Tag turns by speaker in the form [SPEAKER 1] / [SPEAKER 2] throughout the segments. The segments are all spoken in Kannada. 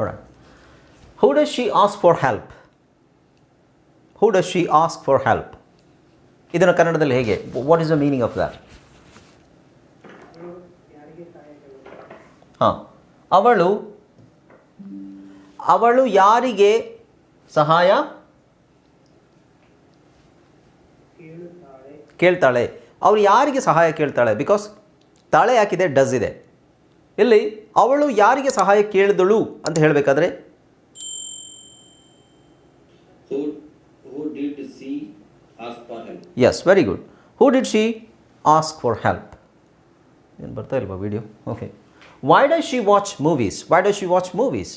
[SPEAKER 1] Alright. Who does she ask for help? Who does she ask for help? ಇದನ್ನು ಕನ್ನಡದಲ್ಲಿ ಹೇಗೆ? What is the meaning of that ಹಾಂ. ಅವಳು ಅವಳು ಯಾರಿಗೆ ಸಹಾಯ? ಕೇಳ್ತಾಳೆ. ಅವಳು ಯಾರಿಗೆ ಸಹಾಯ ಕೇಳ್ತಾಳೆ? ಬಿಕಾಸ್ ತಾಳೆ ಯಾಕಿದೆ ಡಸ್ ಇದೆ. ಇಲ್ಲಿ ಅವಳು ಯಾರಿಗೆ ಸಹಾಯ ಕೇಳಿದಳು ಅಂತ ಹೇಳಬೇಕಾದ್ರೆ?
[SPEAKER 2] Who, who did she ask for help?
[SPEAKER 1] Yes very good who did she ask for help ಏನು ಬರ್ತಾ ಇಲ್ವಾ video okay why does she watch movies why does she watch movies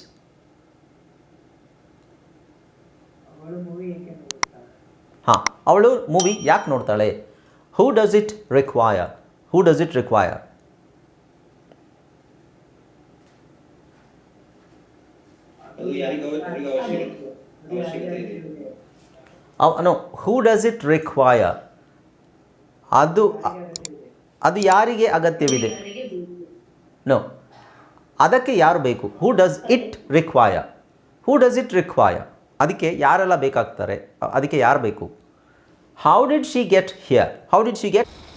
[SPEAKER 1] ಹಾಂ ಅವಳು ಮೂವಿ ಯಾಕೆ ನೋಡ್ತಾಳೆ? Who does it require who does it require
[SPEAKER 2] ಅದು ಯಾರಿಗೆ ಅವ- ಅವಶ್ಯಕತೆ ಅವಶ್ಯಕತೆ ಇದೆ.
[SPEAKER 3] ಅಗತ್ಯವಿದೆ?
[SPEAKER 1] No who does it require ಅದು ಅದು ಯಾರಿಗೆ ಅಗತ್ಯವಿದೆ? ನೋ ಅದಕ್ಕೆ ಯಾರು ಬೇಕು? Who does it require who does it require ಅದಕ್ಕೆ ಯಾರೆಲ್ಲ ಬೇಕಾಗ್ತಾರೆ? ಅದಕ್ಕೆ ಯಾರು ಬೇಕು? How did she get here how did she get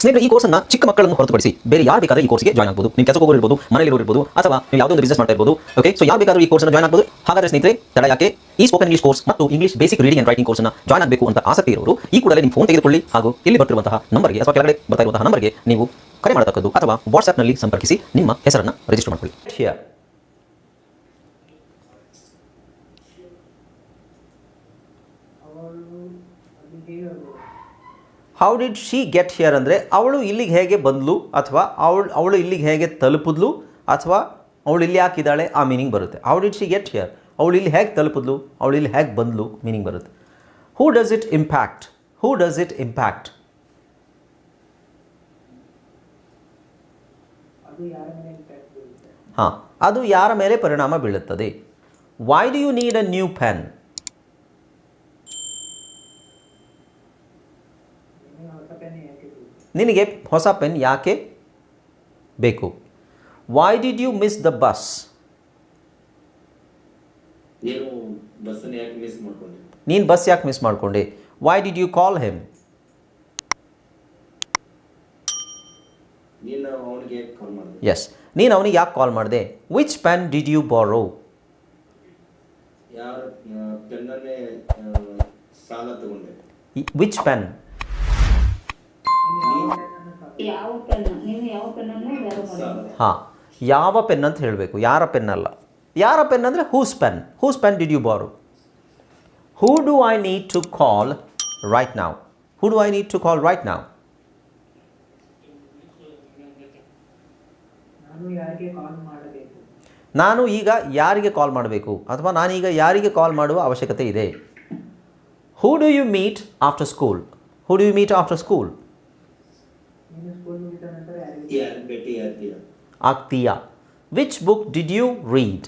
[SPEAKER 1] ಸ್ನೇಹಿತರೆ, ಈ ಕೋರ್ಸನ್ನ ಚಿಕ್ಕ ಮಕ್ಕಳನ್ನು ಹೊರತುಪಡಿಸಿ ಬೇರೆ ಯಾರು ಬೇಕಾದ್ರೆ ಈ ಕೋರ್ಸ್ಗೆ ಜಾಯ್ನ್ ಆಗಬಹುದು ನೀವು ಕೆಲಸಕ್ಕೆ ಹೋಗಿರ್ಬೋದು ಮನೆಯಲ್ಲಿ ಇರ್ಬೋದು, ಅಥವಾ ನೀವು ಯಾವುದೋ ಒಂದು ಬಿಸ್ನೆಸ್ ಮಾಡ್ತಾ ಇರ್ಬೋದು ಓಕೆ ಸೊ ಯಾರು ಬೇಕಾದ್ರೂ ಈ ಕೋರ್ಸ್ನ ಜಾಯ್ನ್ ಆಗ್ಬೋದು. ಹಾಗಾದ್ರೆ ಸ್ನೇಹಿತರೆ, ತಡ ಯಾಕೆ? ಈ ಸ್ಪೋಕನ್ ಇಂಗ್ಲಿಷ್ ಕೋರ್ಸ್ ಮತ್ತು English basic reading and writing ಕೋರ್ಸ್ನ ಜಾಯ್ನ್ ಆಗಬೇಕು ಅಂತ ಆಸಕ್ತಿ ಇರೋರು, ಈ ಕೂಡಲೇ ನಿಮ್ಮ ಫೋನ್ ತೆಗೆದುಕೊಳ್ಳಿ ಹಾಗೂ ಇಲ್ಲಿ ಬರ್ತಿರುವಂತಹ ನಂಬರ್ಗೆ ಅಥವಾ ಕೆಳಗಡೆ ಬರ್ತಾ ಇರುವಂತಹ ನಂಬರ್ಗೆ ನೀವು ಕರೆ ಮಾಡತಕ್ಕದ್ದು ಅಥವಾ ವಾಟ್ಸ್ಆಪ್ನಲ್ಲಿ ಸಂಪರ್ಕಿಸಿ ನಿಮ್ಮ ಹೆಸರನ್ನು ರಿಜಿಸ್ಟರ್ ಮಾಡಿಕೊಳ್ಳಿ.
[SPEAKER 3] ಅವರು?
[SPEAKER 1] How did she get here ಅಂದರೆ ಅವಳು ಇಲ್ಲಿಗೆ ಹೇಗೆ ಬಂದಳು ಅಥವಾ ಅವಳು ಅವಳು ಇಲ್ಲಿಗೆ ಹೇಗೆ ತಲುಪಿದ್ಲು ಅಥವಾ ಅವಳು ಇಲ್ಲಿ ಹಾಕಿದ್ದಾಳೆ ಆ ಮೀನಿಂಗ್ ಬರುತ್ತೆ. How did she get here ಅವಳು ಇಲ್ಲಿ ಹೇಗೆ ತಲುಪಿದ್ಲು? ಅವಳು ಇಲ್ಲಿ ಹೇಗೆ ಬಂದಳು ಮೀನಿಂಗ್ ಬರುತ್ತೆ. Who does it impact who does it impact ಹಾಂ ಅದು ಯಾರ ಮೇಲೆ ಪರಿಣಾಮ ಬೀಳುತ್ತದೆ? Why do you need a new pen
[SPEAKER 3] ನಿಮಗೆ ಹೊಸ ಪೆನ್ ಯಾಕೆ ಬೇಕು?
[SPEAKER 1] ನಿನಗೆ ಹೊಸ ಪೆನ್ ಯಾಕೆ ಬೇಕು? Why did you miss the bus
[SPEAKER 2] ನೀನು ಬಸ್ಸನ್ನು ಯಾಕೆ ಮಿಸ್ ಮಾಡ್ಕೊಂಡೆ?
[SPEAKER 1] ನೀನು ಬಸ್ ಯಾಕೆ ಮಿಸ್ ಮಾಡಿಕೊಂಡೆ? Why did you call him yes ನೀನು ಅವನಿಗೆ ಯಾಕೆ ಕಾಲ್ ಮಾಡಿದೆ? Which pen did you borrow which pen ಹಾಂ ಯಾವ ಪೆನ್ ಅಂತ ಹೇಳಬೇಕು ಯಾರ ಪೆನ್ ಅಲ್ಲ. ಯಾರ ಪೆನ್ ಅಂದರೆ whose pen whose pen did you borrow who do I need to call right ನಾವು who do I need to call right ನಾವು
[SPEAKER 3] ನಾನು ಯಾರಿಗೆ ಕಾಲ್ ಮಾಡಬೇಕು?
[SPEAKER 1] ನಾನು ಈಗ ಯಾರಿಗೆ ಕಾಲ್ ಮಾಡಬೇಕು? ಅಥವಾ ನಾನೀಗ ಯಾರಿಗೆ ಕಾಲ್ ಮಾಡುವ ಅವಶ್ಯಕತೆ ಇದೆ? Who do you meet after school who do you meet after school
[SPEAKER 3] ನೀನು ಸ್ಕೂಲ್ ಮುಗಿದ ನಂತರ ಯಾರಿಗೆ
[SPEAKER 2] ಯಾರು ಭೇಟಿ ಆಗ್ತೀಯ
[SPEAKER 1] ಆಗ್ತೀಯಾ which book did you read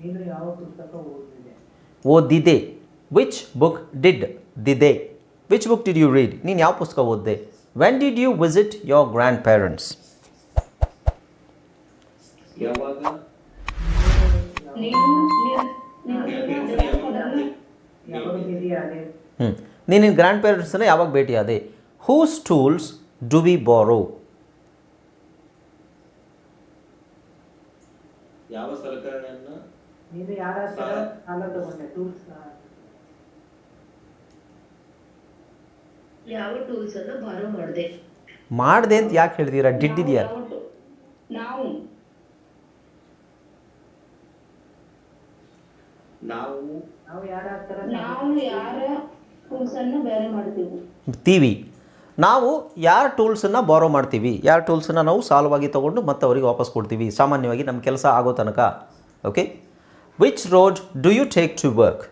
[SPEAKER 3] ನೀನು ಯಾವ ಪುಸ್ತಕ ಓದಿದೆ
[SPEAKER 1] ಓದಿದೆ which book did ದಿದೆ which book did you read ನೀನು ಯಾವ ಪುಸ್ತಕ ಓದಿದೆ when did you visit your grandparents
[SPEAKER 2] ಯಾವಾಗ
[SPEAKER 4] ನೀನು ನೀನು- ನೀನು
[SPEAKER 3] ಯಾವಾಗ ಭೇಟಿಯಾದೆ
[SPEAKER 1] ಹ್ಞೂ ನೀನು ನಿನ್ನ ಗ್ರ್ಯಾಂಡ್ ಪೇರೆಂಟ್ಸನ್ನ ಯಾವಾಗ ಭೇಟಿಯಾದೆ whose tools do we borrow
[SPEAKER 2] ಯಾವ ಸಲಕರಣೆಯನ್ನ
[SPEAKER 3] ನೀನು ಯಾರ ಹತ್ರ
[SPEAKER 2] ಸಾಲ-
[SPEAKER 3] ಸಾಲ ತಗೊಂಡೆ? ಟೂಲ್ಸ್
[SPEAKER 4] ಯಾವ ಟೂಲ್ಸ್ ಅನ್ನು ಬಾರೋ ಮಾಡಿದೆ?
[SPEAKER 1] ಮಾಡಿದೆ ಅಂತ ಯಾಕೆ ಹೇಳ್ತೀರಾ? ಡಿಡ್ ಇದೆಯಾ
[SPEAKER 4] ನಾವು
[SPEAKER 2] ನಾವು
[SPEAKER 3] ನಾವು ಯಾರ ಹತ್ರ
[SPEAKER 4] ನಾವು ಯಾರ ಮಾಡ್ತೀವಿ.
[SPEAKER 1] ತೀವಿ. ನಾವು ಯಾರ ಟೂಲ್ಸನ್ನು ಬಾರೋ ಮಾಡ್ತೀವಿ? ಯಾರ ಟೂಲ್ಸನ್ನು ನಾವು ಸಾಲವಾಗಿ ತೊಗೊಂಡು ಮತ್ತೆ ಅವರಿಗೆ ವಾಪಸ್ ಕೊಡ್ತೀವಿ? ಸಾಮಾನ್ಯವಾಗಿ ನಮ್ಮ ಕೆಲಸ ಆಗೋ ತನಕ. Okay which road do you take to work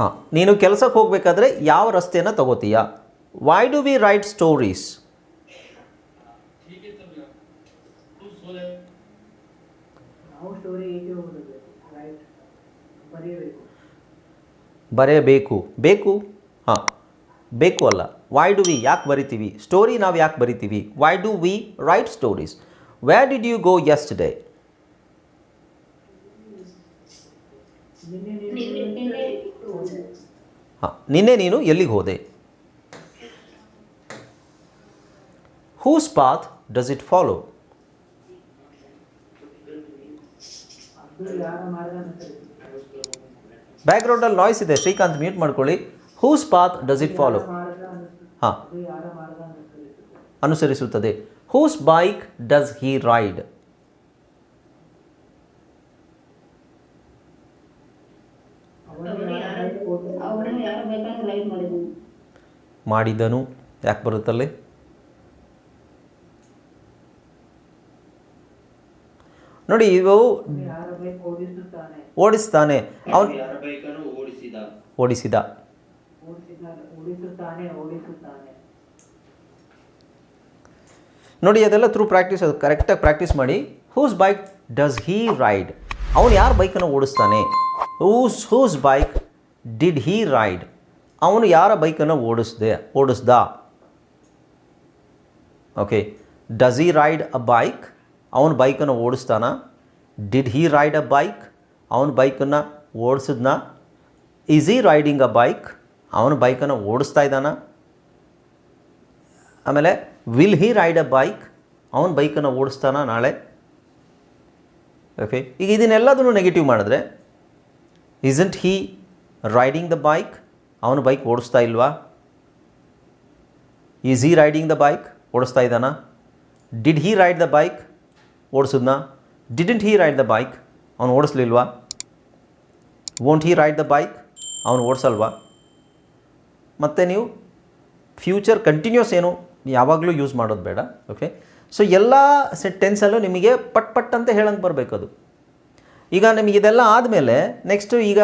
[SPEAKER 1] ಹಾಂ, ನೀನು ಕೆಲಸಕ್ಕೆ ಹೋಗಬೇಕಾದ್ರೆ ಯಾವ ರಸ್ತೆಯನ್ನು ತಗೋತೀಯ? Why do we write stories
[SPEAKER 3] ನಾವು ಸ್ಟೋರಿ ಏಕೆ ಓದಬೇಕು ರೈಟ್ ಬರೆಯಬೇಕು.
[SPEAKER 1] ಬೇಕು? ಹಾಂ. ಬೇಕು ಅಲ್ಲ. ವೈ ಡು ವಿ ಯಾಕೆ ಬರಿತೀವಿ? ಸ್ಟೋರಿ ನಾವು ಯಾಕೆ ಬರಿತೀವಿ? Why do we write stories where did you go yesterday ಹಾಂ. ನಿನ್ನೆ ನೀನು ಎಲ್ಲಿಗೆ ಹೋದೆ? Whose path does it follow
[SPEAKER 3] ಅದು ಯಾರ ಮಾರ್ಗ ಅನುಸರಿಸುತ್ತೆ
[SPEAKER 1] ಬ್ಯಾಕ್ಗ್ರೌಂಡಲ್ಲಿ ನಾಯ್ಸ್ ಇದೆ ಶ್ರೀಕಾಂತ್ ಮ್ಯೂಟ್ ಮಾಡ್ಕೊಳ್ಳಿ. Whose path does it follow ಹಾಂ. ಅನುಸರಿಸುತ್ತದೆ. Whose bike does he ride ಮಾಡಿದನು. ಯಾಕೆ ಬರುತ್ತಲ್ಲಿ? ನೋಡಿ, ಇವು ಓಡಿಸ್ತಾನೆ. ಅವನು
[SPEAKER 2] ಓಡಿಸಿದ.
[SPEAKER 1] ನೋಡಿ, ಅದೆಲ್ಲ ಥ್ರೂ ಪ್ರಾಕ್ಟೀಸ್ ಅದು ಕರೆಕ್ಟಾಗಿ ಪ್ರಾಕ್ಟೀಸ್ ಮಾಡಿ. Whose bike does he ride ಅವನು ಯಾರ ಬೈಕನ್ನು ಓಡಿಸ್ತಾನೆ? Whose whose bike did he ride ಅವನು ಯಾರ ಬೈಕನ್ನು ಓಡಿಸ್ದೆ, ಓಡಿಸ್ದ? Okay does he ride a bike ಅವನು ಬೈಕನ್ನು ಓಡಿಸ್ತಾನ. Did he ride a bike ಅವನು ಬೈಕನ್ನು ಓಡಿಸಿದ್ನ. Is he riding a bike ಅವನು ಬೈಕನ್ನು ಓಡಿಸ್ತಾ ಇದ್ದಾನ. ಆಮೇಲೆ will he ride a bike ಅವನು ಬೈಕನ್ನು ಓಡಿಸ್ತಾನ ನಾಳೆ. ಓಕೆ ಈಗ ಇದನ್ನೆಲ್ಲದನ್ನು ನೆಗೆಟಿವ್ ಮಾಡಿದ್ರೆ isn't he riding the bike ಅವನು ಬೈಕ್ ಓಡಿಸ್ತಾ ಇಲ್ವಾ? Is he riding the bike ಓಡಿಸ್ತಾ ಇದ್ದಾನ? Did he ride the bike ಓಡಿಸಿದ್ನಾ? Didn't he ride the bike ಅವನು ಓಡಿಸ್ಲಿಲ್ವಾ? Won't he ride the bike ಅವನು ಓಡಿಸಲ್ವಾ? ಮತ್ತು ನೀವು ಫ್ಯೂಚರ್ ಕಂಟಿನ್ಯೂಸ್ ಏನು ಯಾವಾಗಲೂ ಯೂಸ್ ಮಾಡೋದು ಬೇಡ ಓಕೆ ಸೊ ಎಲ್ಲ ಟೆನ್ಸಲ್ಲೂ ನಿಮಗೆ ಪಟ್ ಪಟ್ ಅಂತ ಹೇಳಂಗೆ ಬರಬೇಕು ಅದು. ಈಗ ನಿಮಗೆ ಇದೆಲ್ಲ ಆದಮೇಲೆ ನೆಕ್ಸ್ಟು ಈಗ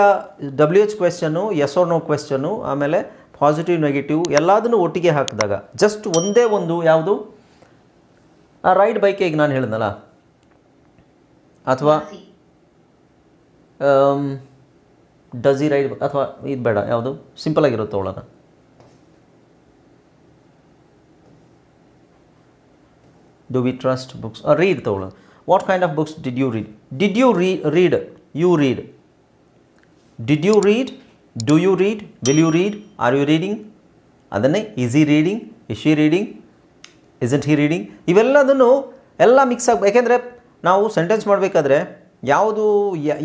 [SPEAKER 1] W H question yes or no question ಆಮೇಲೆ ಪಾಸಿಟಿವ್ ನೆಗೆಟಿವ್ ಎಲ್ಲದನ್ನು ಒಟ್ಟಿಗೆ ಹಾಕಿದಾಗ ಜಸ್ಟ್ ಒಂದೇ ಒಂದು ಯಾವುದು? ಆ ರೈಡ್ ಬೈಕ್ ಈಗ ನಾನು ಹೇಳಿದ್ನಲ್ಲ? ಅಥವಾ ಡಸ್ ಈ ರೈಡ್ ಅಥವಾ ಇದು ಬೇಡ ಯಾವುದು? ಸಿಂಪಲಾಗಿರುತ್ತೆ ತೊಗೊಳ್ಳೋಣ do we trust books read ತಗೊಳ್ಳೋಣ what kind of books did you read did you re read you read did you read do you read will you read are you reading ಅದನ್ನೇ is she reading is she reading she reading? Reading ಇವೆಲ್ಲದನ್ನು ಎಲ್ಲ ಮಿಕ್ಸ್ ಆಗ ಯಾಕೆಂದರೆ ನಾವು ಸೆಂಟೆನ್ಸ್ ಮಾಡಬೇಕಾದ್ರೆ ಯಾವುದು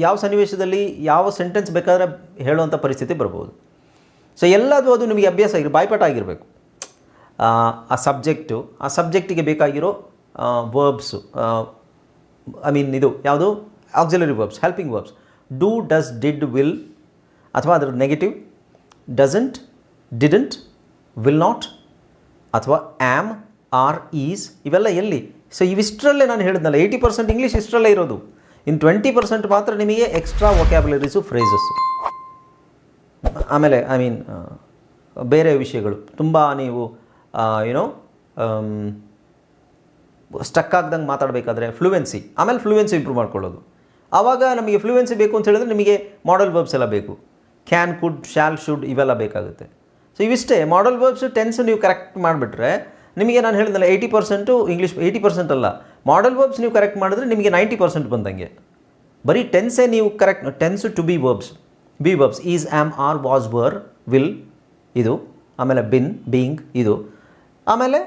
[SPEAKER 1] ಯಾವ ಸನ್ನಿವೇಶದಲ್ಲಿ ಯಾವ ಸೆಂಟೆನ್ಸ್ ಬೇಕಾದ್ರೆ ಹೇಳುವಂಥ ಪರಿಸ್ಥಿತಿ ಬರ್ಬೋದು. ಸೊ ಎಲ್ಲದೂ ಅದು ನಿಮಗೆ ಅಭ್ಯಾಸ ಆಗಿರೋ, ಬಾಯ್ಪಾಠ ಆಗಿರಬೇಕು. ಆ ಸಬ್ಜೆಕ್ಟು ಆ ಸಬ್ಜೆಕ್ಟಿಗೆ ಬೇಕಾಗಿರೋ ವರ್ಬ್ಸು ಐ ಮೀನ್ ಇದು ಯಾವುದು? Auxiliary verbs helping verbs do does did will ಅಥವಾ ಅದರ negative doesn't didn't will not ಅಥವಾ ಆ್ಯಮ್ ಆರ್ ಈಸ್ ಇವೆಲ್ಲ ಎಲ್ಲಿ? ಸೊ ಇವಿಷ್ಟರಲ್ಲೇ ನಾನು ಹೇಳಿದ್ನಲ್ಲ ಏಯ್ಟಿ ಪರ್ಸೆಂಟ್ ಇಂಗ್ಲೀಷ್ ಇಷ್ಟರಲ್ಲೇ ಇರೋದು. ಇನ್ನು ಟ್ವೆಂಟಿ ಪರ್ಸೆಂಟ್ ಮಾತ್ರ ನಿಮಗೆ ಎಕ್ಸ್ಟ್ರಾ ವೊಕ್ಯಾಬುಲರೀಸು ಫ್ರೇಸಸ್ಸು ಆಮೇಲೆ ಐ ಮೀನ್ ಬೇರೆ ವಿಷಯಗಳು. ತುಂಬ ನೀವು ಏನೋ ಸ್ಟಕ್ ಆಗ್ದಂಗೆ ಮಾತಾಡಬೇಕಾದ್ರೆ ಫ್ಲೂಯೆನ್ಸಿ ಆಮೇಲೆ ಫ್ಲೂಯೆನ್ಸಿ ಇಂಪ್ರೂವ್ ಮಾಡ್ಕೊಳ್ಳೋದು. ಆವಾಗ ನಮಗೆ ಫ್ಲೂಯೆನ್ಸಿ ಬೇಕು ಅಂತ ಹೇಳಿದ್ರೆ ನಿಮಗೆ ಮಾಡಲ್ ವರ್ಬ್ಸ್ ಎಲ್ಲ ಬೇಕು. ಕ್ಯಾನ್ ಕುಡ್ ಶ್ಯಾಲ್ ಶುಡ್ ಇವೆಲ್ಲ ಬೇಕಾಗುತ್ತೆ. ಸೊ ಇವಿಷ್ಟೇ. ಮಾಡಲ್ ವರ್ಬ್ಸ್ ಟೆನ್ಸ್ ನೀವು ಕರೆಕ್ಟ್ ಮಾಡಿಬಿಟ್ರೆ ನಿಮಗೆ ನಾನು ಹೇಳಿದ್ನಲ್ಲ eighty percent English eighty percent ಅಲ್ಲ. ಮಾಡಲ್ ವರ್ಬ್ಸ್ ನೀವು ಕರೆಕ್ಟ್ ಮಾಡಿದ್ರೆ ನಿಮಗೆ ನೈಂಟಿ ಪರ್ಸೆಂಟ್ ಬಂದಂಗೆ. ಬರೀ ಟೆನ್ಸೇ ನೀವು correct tense to be verbs be verbs is am are was were will ಇದು. ಆಮೇಲೆ ಬಿನ್ ಬೀಯಿಂಗ್ ಇದು. ಆಮೇಲೆ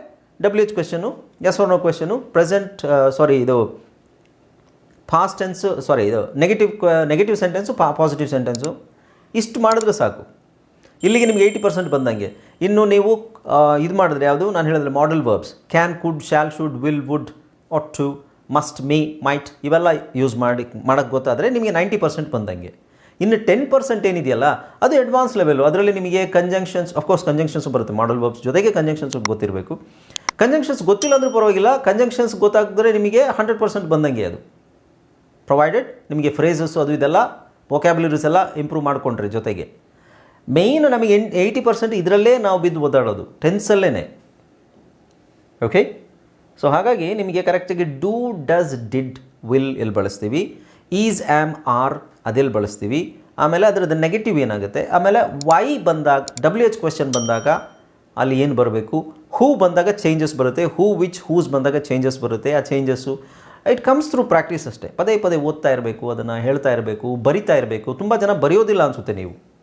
[SPEAKER 1] W H question yes or no question present sorry ಇದು ಫಾಸ್ಟ್ ಟೆನ್ಸು ಸಾರಿ ಇದು ನೆಗೆಟಿವ್ ನೆಗೆಟಿವ್ ಸೆಂಟೆನ್ಸು ಪಾ ಪಾಸಿಟಿವ್ ಸೆಂಟೆನ್ಸು ಇಷ್ಟು ಮಾಡಿದ್ರೆ ಸಾಕು. ಇಲ್ಲಿಗೆ ನಿಮಗೆ ಏಯ್ಟಿ ಪರ್ಸೆಂಟ್ ಬಂದಂಗೆ. ಇನ್ನು ನೀವು ಇದು ಮಾಡಿದ್ರೆ ಯಾವುದು? ನಾನು ಹೇಳಿದ್ರೆ modal verbs can could shall should will would ought to must may might ಇವೆಲ್ಲ ಯೂಸ್ ಮಾಡಿ ಮಾಡೋಕ್ಕೆ ಗೊತ್ತಾದರೆ ನಿಮಗೆ ನೈಂಟಿ ಪರ್ಸೆಂಟ್ ಬಂದಂಗೆ. ಇನ್ನು ಟೆನ್ ಪರ್ಸೆಂಟ್ ಏನಿದೆಯಲ್ಲ, ಅದು ಅಡ್ವಾನ್ಸ್ ಲೆವೆಲು ಅದರಲ್ಲಿ ನಿಮಗೆ ಕಂಜಂಕ್ಷನ್ಸ್ ಅಫ್ಕೋರ್ಸ್ ಕಂಜಂಕ್ಷನ್ಸ್ ಬರುತ್ತೆ. ಮಾಡಲ್ ವರ್ಬ್ಸ್ ಜೊತೆಗೆ ಕಂಜಂಕ್ಷನ್ಸ್ ಗೊತ್ತಿರಬೇಕು. ಕಂಜಂಕ್ಷನ್ಸ್ ಗೊತ್ತಿಲ್ಲ ಅಂದರೂ ಪರವಾಗಿಲ್ಲ. ಕಂಜಂಕ್ಷನ್ಸ್ ಗೊತ್ತಾಗಿದ್ರೆ ನಿಮಗೆ ಹಂಡ್ರೆಡ್ ಪರ್ಸೆಂಟ್ ಬಂದಂಗೆ ಅದು. ಪ್ರೊವೈಡೆಡ್ ನಿಮಗೆ ಫ್ರೇಸಸ್ಸು ಅದು ಇದೆಲ್ಲ ವೊಕ್ಯಾಬ್ಯುಲರೀಸ್ ಎಲ್ಲ ಇಂಪ್ರೂವ್ ಮಾಡಿಕೊಂಡ್ರೆ ಜೊತೆಗೆ. ಮೇಯ್ನ್ ನಮಗೆ ಎನ್ ಏಯ್ಟಿ ಪರ್ಸೆಂಟ್ ಇದರಲ್ಲೇ ನಾವು ಬಿದ್ದು ಓದಾಡೋದು ಟೆನ್ಸಲ್ಲೇ ಓಕೆ ಸೊ ಹಾಗಾಗಿ ನಿಮಗೆ ಕರೆಕ್ಟಾಗಿ ಡೂ ಡಸ್ ಡಿಡ್ ವಿಲ್ ಎಲ್ಲಿ ಬಳಸ್ತೀವಿ ಈಸ್ ಆ್ಯಮ್ ಆರ್ ಅದೆಲ್ಲಿ ಬಳಸ್ತೀವಿ. ಆಮೇಲೆ ಅದರದ್ದು ನೆಗೆಟಿವ್ ಏನಾಗುತ್ತೆ? ಆಮೇಲೆ ವೈ ಬಂದಾಗ ಡಬ್ಲ್ಯೂ ಎಚ್ ಕ್ವೆಶನ್ ಬಂದಾಗ ಅಲ್ಲಿ ಏನು ಬರಬೇಕು? ಹೂ ಬಂದಾಗ ಚೇಂಜಸ್ ಬರುತ್ತೆ. ಹೂ ವಿಚ್ ಹೂಸ್ ಬಂದಾಗ ಚೇಂಜಸ್ ಬರುತ್ತೆ. ಆ changes it comes through practice ಅಷ್ಟೇ. ಪದೇ ಪದೇ ಓದ್ತಾ ಇರಬೇಕು, ಅದನ್ನು ಹೇಳ್ತಾ ಇರಬೇಕು, ಬರಿತಾ ಇರಬೇಕು. ತುಂಬ ಜನ ಬರೆಯೋದಿಲ್ಲ ಅನಿಸುತ್ತೆ ನೀವು.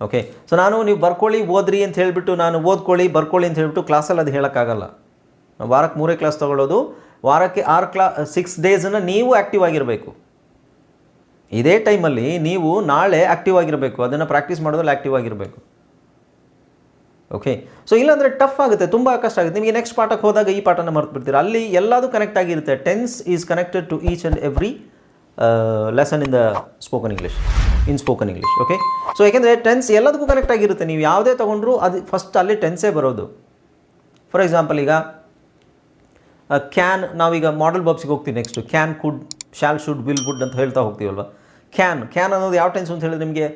[SPEAKER 1] ಓಕೆ ಸೊ ನಾನು ನೀವು ಬರ್ಕೊಳ್ಳಿ, ಓದ್ರಿ ಅಂತ ಹೇಳಿಬಿಟ್ಟು ನಾನು ಓದ್ಕೊಳ್ಳಿ, ಬರ್ಕೊಳ್ಳಿ ಅಂತ ಹೇಳಿಬಿಟ್ಟು ಕ್ಲಾಸಲ್ಲಿ ಅದು ಹೇಳೋಕ್ಕಾಗಲ್ಲ. ವಾರಕ್ಕೆ ಮೂರೇ ಕ್ಲಾಸ್ ತೊಗೊಳ್ಳೋದು. ವಾರಕ್ಕೆ ಆರು ಕ್ಲಾ ಸಿಕ್ಸ್ ಡೇಸನ್ನು ನೀವು ಆ್ಯಕ್ಟಿವ್ ಆಗಿರಬೇಕು. ಇದೇ ಟೈಮಲ್ಲಿ ನೀವು ನಾಳೆ ಆ್ಯಕ್ಟಿವ್ ಆಗಿರಬೇಕು. ಅದನ್ನು ಪ್ರಾಕ್ಟೀಸ್ ಮಾಡೋದ್ರಲ್ಲಿ ಆ್ಯಕ್ಟಿವ್ ಆಗಿರಬೇಕು. ಓಕೆ ಸೊ ಇಲ್ಲಾಂದರೆ ಟಫ್ ಆಗುತ್ತೆ, ತುಂಬ ಕಷ್ಟ ಆಗುತ್ತೆ. ನಿಮಗೆ ನೆಕ್ಸ್ಟ್ ಪಾಠಕ್ಕೆ ಹೋದಾಗ ಈ ಪಾಠನ ಮರ್ತು ಬಿಡ್ತೀರಾ ಅಲ್ಲಿ ಎಲ್ಲದೂ ಕನೆಕ್ಟ್ ಆಗಿರುತ್ತೆ. Tense is connected to each and every lesson in the spoken English in spoken English okay so ಯಾಕೆಂದರೆ ಟೆನ್ಸ್ ಎಲ್ಲದಕ್ಕೂ ಕನೆಕ್ಟ್ ಆಗಿರುತ್ತೆ. ನೀವು ಯಾವುದೇ ತೊಗೊಂಡ್ರು ಅದು ಫಸ್ಟ್ ಅಲ್ಲಿ ಟೆನ್ಸೇ ಬರೋದು. ಫಾರ್ ಎಕ್ಸಾಂಪಲ್ ಈಗ ಕ್ಯಾನ್ ನಾವೀಗ ಮಾಡಲ್ ಬಾಕ್ಸಿಗೆ ಹೋಗ್ತೀವಿ next can could shall should will would ಅಂತ ಹೇಳ್ತಾ ಹೋಗ್ತೀವಲ್ವ? ಕ್ಯಾನ್ ಕ್ಯಾನ್ ಅನ್ನೋದು ಯಾವ ಟೆನ್ಸ್ ಅಂತ ಹೇಳಿದ್ರೆ ನಿಮಗೆ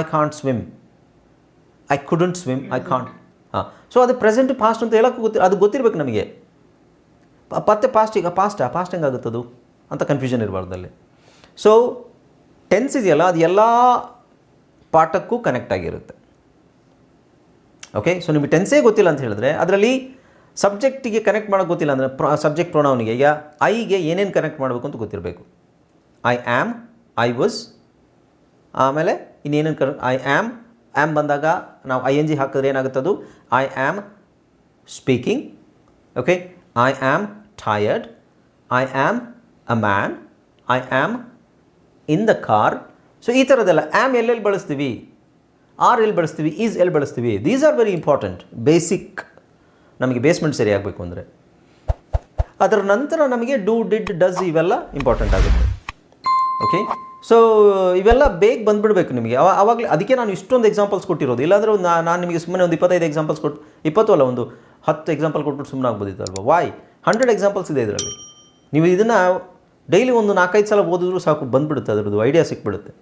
[SPEAKER 1] I can't swim I couldn't swim I can't ಹಾಂ. ಸೊ ಅದು ಪ್ರೆಸೆಂಟ್ ಪಾಸ್ಟ್ ಅಂತ ಹೇಳೋಕ್ಕೂ ಗೊತ್ತಿ, ಅದು ಗೊತ್ತಿರಬೇಕು ನಮಗೆ. ಪತ್ತೆ ಪಾಸ್ಟ್ ಈಗ ಪಾಸ್ಟಾ ಪಾಸ್ಟ್ ಹೆಂಗಾಗುತ್ತದು? ಅಂತ ಕನ್ಫ್ಯೂಷನ್ ಇರಬಾರ್ದಲ್ಲಿ ಸೊ ಟೆನ್ಸ್ ಇದೆಯಲ್ಲ, ಅದು ಎಲ್ಲ ಪಾಠಕ್ಕೂ ಕನೆಕ್ಟ್ ಆಗಿರುತ್ತೆ. ಓಕೆ ಸೊ ನಿಮಗೆ ಟೆನ್ಸೇ ಗೊತ್ತಿಲ್ಲ ಅಂತ ಹೇಳಿದ್ರೆ, ಅದರಲ್ಲಿ ಸಬ್ಜೆಕ್ಟಿಗೆ ಕನೆಕ್ಟ್ ಮಾಡೋಕೆ ಗೊತ್ತಿಲ್ಲ ಅಂದರೆ ಪ್ರ ಸಬ್ಜೆಕ್ಟ್ ಪ್ರೊನೌನಿಗೆ ಈಗ ಐಗೆ ಏನೇನು ಕನೆಕ್ಟ್ ಮಾಡಬೇಕು ಅಂತ ಗೊತ್ತಿರಬೇಕು. ಐ ಆ್ಯಮ್ ಐ ವಾಸ್ ಆಮೇಲೆ ಇನ್ನೇನೇನು ಕನೆಕ್ಟ್ ಐ ಆ್ಯಮ್ ಆ್ಯಮ್ ಬಂದಾಗ ನಾವು ಐ ಎನ್ ಜಿ ಹಾಕಿದ್ರೆ ಏನಾಗುತ್ತೆ ಅದು? I am speaking okay I am tired I am a man I am in the car so ಈ ಥರದ್ದೆಲ್ಲ ಆ್ಯಮ್ ಎಲ್ಲೆಲ್ಲಿ ಬಳಸ್ತೀವಿ? ಆರ್ ಎಲ್ಲಿ ಬಳಸ್ತೀವಿ? ಈಸ್ ಎಲ್ಲಿ ಬಳಸ್ತೀವಿ? These are very important basic ನಮಗೆ ಬೇಸ್ಮೆಂಟ್ ಸರಿ ಆಗಬೇಕು ಅಂದರೆ. ಅದರ ನಂತರ ನಮಗೆ ಡೂ ಡಿಡ್ ಡಸ್ ಇವೆಲ್ಲ ಇಂಪಾರ್ಟೆಂಟ್ ಆಗುತ್ತೆ. ಓಕೆ ಸೊ ಇವೆಲ್ಲ ಬೇಗ ಬಂದುಬಿಡ್ಬೇಕು ನಿಮಗೆ. ಅವ ಆವಾಗಲೇ ಅದಕ್ಕೆ ನಾನು ಇಷ್ಟೊಂದು ಎಕ್ಸಾಂಪಲ್ಸ್ ಕೊಟ್ಟಿರೋದು. ಇಲ್ಲಾಂದರೆ ಒಂದು ನಾನು ನಿಮಗೆ ಸುಮ್ಮನೆ ಒಂದು ಇಪ್ಪತ್ತೈದು ಎಕ್ಸಾಂಪಲ್ಸ್ ಕೊಟ್ಟು ಇಪ್ಪತ್ತು ಅಲ್ಲ, ಒಂದು ಹತ್ತು ಎಕ್ಸಾಂಪಲ್ ಕೊಟ್ಬಿಟ್ಟು ಸುಮ್ಮನೆ ಆಗ್ಬೋದಿತ್ತಲ್ವ? ವಾಯ್ ಹಂಡ್ರೆಡ್ ಎಕ್ಸಾಂಪಲ್ಸ್ ಇದೆ ಇದರಲ್ಲಿ. ನೀವು ಇದನ್ನು ಡೈಲಿ ಒಂದು ನಾಲ್ಕೈದು ಸಲ ಓದಿದ್ರು ಸಾಕು ಬಂದುಬಿಡುತ್ತೆ ಅದರದ್ದು ಐಡಿಯಾ ಸಿಕ್ಬಿಡುತ್ತೆ.